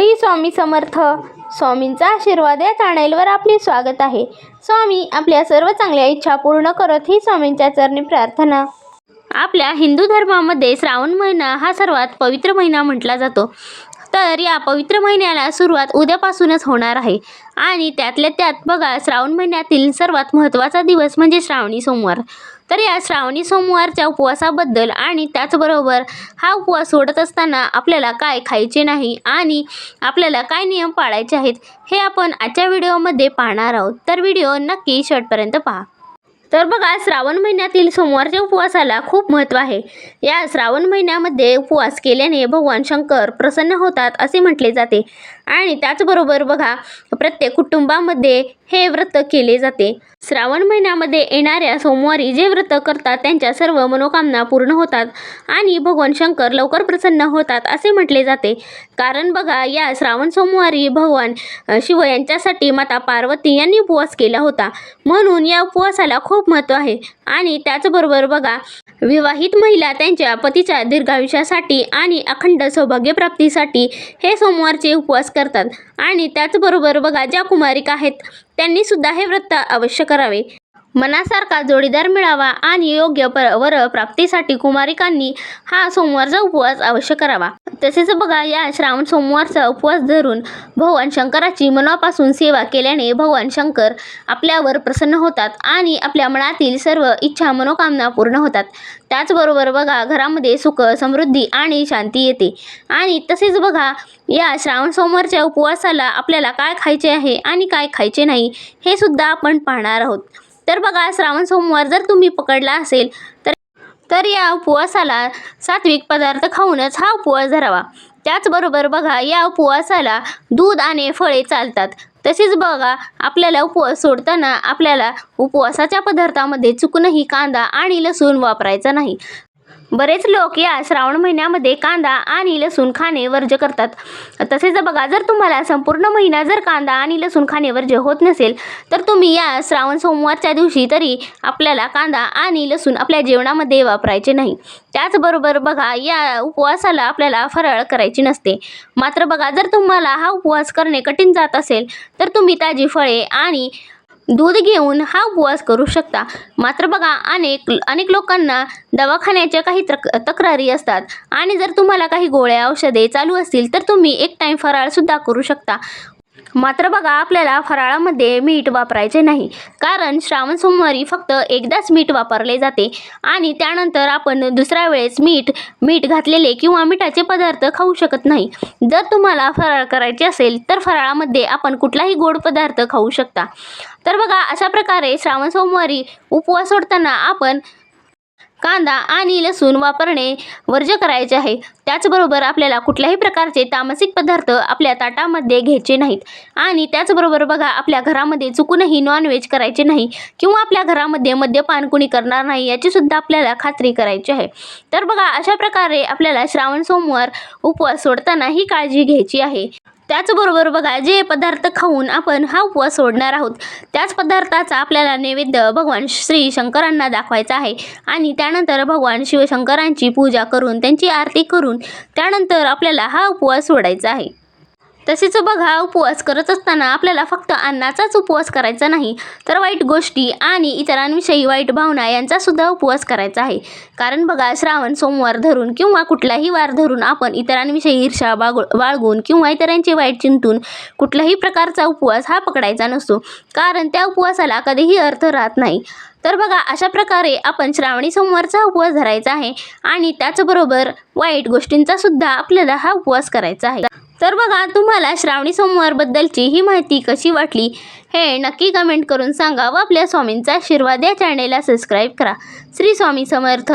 श्री स्वामी समर्थ. स्वामींचा आशीर्वाद या चॅनेलवर आपले स्वागत आहे. स्वामी आपल्या सर्व चांगल्या इच्छा पूर्ण करत ही स्वामींच्या चरणी प्रार्थना. आपल्या हिंदू धर्मामध्ये श्रावण महिना हा सर्वात पवित्र महिना म्हटला जातो. तर या पवित्र महिन्याला सुरुवात उद्यापासूनच होणार आहे. आणि त्यातल्या त्यात बघा श्रावण महिन्यातील सर्वात महत्त्वाचा दिवस म्हणजे श्रावणी सोमवार. तर या श्रावणी सोमवारच्या उपवासाबद्दल आणि त्याचबरोबर हा उपवास सोडत असताना आपल्याला काय खायचे नाही आणि आपल्याला काय नियम पाळायचे आहेत हे आपण आजच्या व्हिडिओमध्ये पाहणार आहोत. तर व्हिडिओ नक्की शेवटपर्यंत पहा. तर बघा श्रावण महिन्यातील सोमवारच्या उपवासाला खूप महत्त्व आहे. या श्रावण महिन्यामध्ये उपवास केल्याने भगवान शंकर प्रसन्न होतात असे म्हटले जाते. आणि त्याचबरोबर बघा प्रत्येक कुटुंबामध्ये हे व्रत केले जाते. श्रावण महिन्यामध्ये येणाऱ्या सोमवारी जे व्रत करतात त्यांच्या सर्व मनोकामना पूर्ण होतात आणि भगवान शंकर लवकर प्रसन्न होतात असे म्हटले जाते. कारण बघा या श्रावण सोमवारी भगवान शिव यांच्यासाठी माता पार्वती यांनी उपवास केला होता. म्हणून या उपवासाला खूप महत्त्व आहे. आणि त्याचबरोबर बघा विवाहित महिला त्यांच्या पतीच्या दीर्घायुष्यासाठी आणि अखंड सौभाग्यप्राप्तीसाठी हे सोमवारचे उपवास करतात. आणि त्याचबरोबर बघा ज्या कुमारिका आहेत त्यांनी सुद्धा हे व्रत अवश्य करावे. मनासारखा जोडीदार मिळावा आणि योग्य पर वर प्राप्तीसाठी कुमारिकांनी हा सोमवारचा उपवास अवश्य करावा. तसेच बघा या श्रावण सोमवारचा उपवास धरून भगवान शंकराची मनापासून सेवा केल्याने भगवान शंकर आपल्यावर प्रसन्न होतात आणि आपल्या मनातील सर्व इच्छा मनोकामना पूर्ण होतात. त्याचबरोबर बघा घरामध्ये सुख समृद्धी आणि शांती येते. आणि तसेच बघा या श्रावण सोमवारच्या उपवासाला आपल्याला काय खायचे आहे आणि काय खायचे नाही हे सुद्धा आपण पाहणार आहोत. तर बघा श्रावण सोमवार जर तुम्ही पकडला असेल तर तर या उपवासाला सात्विक पदार्थ खाऊनच हा उपवास धरावा. त्याचबरोबर बघा या उपवासाला दूध आणि फळे चालतात. तसेच बघा आपल्याला उपवास सोडताना आपल्याला उपवासाच्या पदार्थामध्ये चुकूनही कांदा आणि लसूण वापरायचा नाही. बरेच लोक या श्रावण महिन्यामध्ये कांदा आणि लसूण खाणे वर्ज्य करतात. तसेच बघा जर तुम्हाला संपूर्ण महिना जर कांदा आणि लसूण खाणे वर्ज्य होत नसेल तर तुम्ही या श्रावण सोमवारच्या दिवशी तरी आपल्याला कांदा आणि लसूण आपल्या जेवणामध्ये वापरायचे नाही. त्याचबरोबर बघा या उपवासाला आपल्याला फराळ करायची नसते. मात्र बघा जर तुम्हाला हा उपवास करणे कठीण जात असेल तर तुम्ही ताजी फळे आणि दूध घेऊन हा उपवास करू शकता. मात्र बघा अनेक अनेक लोकांना दवाखान्याच्या काही तक तक्रारी असतात. आणि जर तुम्हाला काही गोळ्या औषधे चालू असतील तर तुम्ही एक टाईम फराळसुद्धा करू शकता. मात्र बघा आपल्याला फराळामध्ये मीठ वापरायचे नाही. कारण श्रावण सोमवारी फक्त एकदाच मीठ वापरले जाते आणि त्यानंतर आपण दुसऱ्या वेळेस मीठ मीठ घातलेले किंवा मिठाचे पदार्थ खाऊ शकत नाही. जर तुम्हाला फराळ करायचे असेल तर फराळामध्ये आपण कुठलाही गोड पदार्थ खाऊ शकता. तर बघा अशा प्रकारे श्रावण सोमवारी उपवास सोडताना आपण कांदा आणि लसूण वापरणे वर्ज्य करायचे आहे. त्याचबरोबर आपल्याला कुठल्याही प्रकारचे तामसिक पदार्थ आपल्या ताटामध्ये घ्यायचे नाहीत. आणि त्याचबरोबर बघा आपल्या घरामध्ये चुकूनही नॉनव्हेज करायचे नाही किंवा आपल्या घरामध्ये मद्यपान कुणी करणार नाही याचीसुद्धा आपल्याला खात्री करायची आहे. तर बघा अशा प्रकारे आपल्याला श्रावण सोमवार उपवास सोडताना ही काळजी घ्यायची आहे. त्याचबरोबर बघा जे पदार्थ खाऊन आपण हा उपवास सोडणार आहोत त्याच पदार्थाचा आपल्याला नैवेद्य भगवान श्री शंकरांना दाखवायचा आहे. आणि त्यानंतर भगवान शिवशंकरांची पूजा करून त्यांची आरती करून त्यानंतर आपल्याला हा उपवास सोडायचा आहे. तसेच बघा उपवास करत असताना आपल्याला फक्त अन्नाचाच उपवास करायचा नाही तर वाईट गोष्टी आणि इतरांविषयी वाईट भावना यांचासुद्धा उपवास करायचा आहे. कारण बघा श्रावण सोमवार धरून किंवा कुठलाही वार धरून आपण इतरांविषयी ईर्षा बागु बाळगून किंवा इतरांचे वाईट चिंतून कुठल्याही प्रकारचा उपवास हा पकडायचा नसतो. कारण त्या उपवासाला कधीही अर्थ राहत नाही. तर बघा अशा प्रकारे आपण श्रावणी सोमवारचा उपवास धरायचा आहे आणि त्याचबरोबर वाईट गोष्टींचा सुद्धा आपल्याला हा उपवास करायचा आहे. तर बघा तुम्हाला श्रावणी सोमवारबद्दलची ही माहिती कशी वाटली हे नक्की कमेंट करून सांगा व आपल्या स्वामींचा आशीर्वाद या चॅनेलला सबस्क्राईब करा. श्री स्वामी समर्थ.